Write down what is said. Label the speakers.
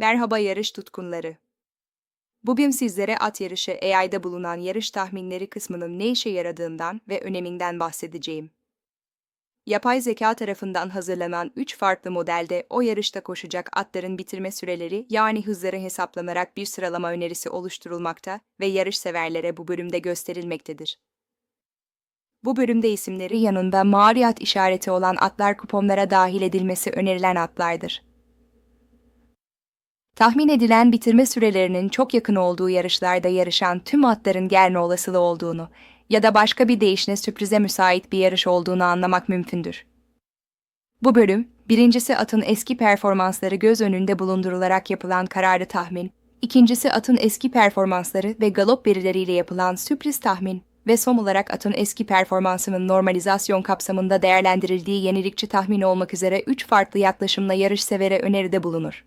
Speaker 1: Merhaba yarış tutkunları. Bugün sizlere at yarışı AI'da bulunan yarış tahminleri kısmının ne işe yaradığından ve öneminden bahsedeceğim. Yapay zeka tarafından hazırlanan 3 farklı modelde o yarışta koşacak atların bitirme süreleri yani hızları hesaplanarak bir sıralama önerisi oluşturulmakta ve yarış severlere bu bölümde gösterilmektedir. Bu bölümde isimleri yanında mavi at işareti olan atlar kuponlara dahil edilmesi önerilen atlardır. Tahmin edilen bitirme sürelerinin çok yakın olduğu yarışlarda yarışan tüm atların gelme olasılığı olduğunu ya da başka bir deyişle sürprize müsait bir yarış olduğunu anlamak mümkündür. Bu bölüm, birincisi atın eski performansları göz önünde bulundurularak yapılan kararı tahmin, ikincisi atın eski performansları ve galop verileriyle yapılan sürpriz tahmin ve son olarak atın eski performansının normalizasyon kapsamında değerlendirildiği yenilikçi tahmin olmak üzere üç farklı yaklaşımla yarış severe öneride bulunur.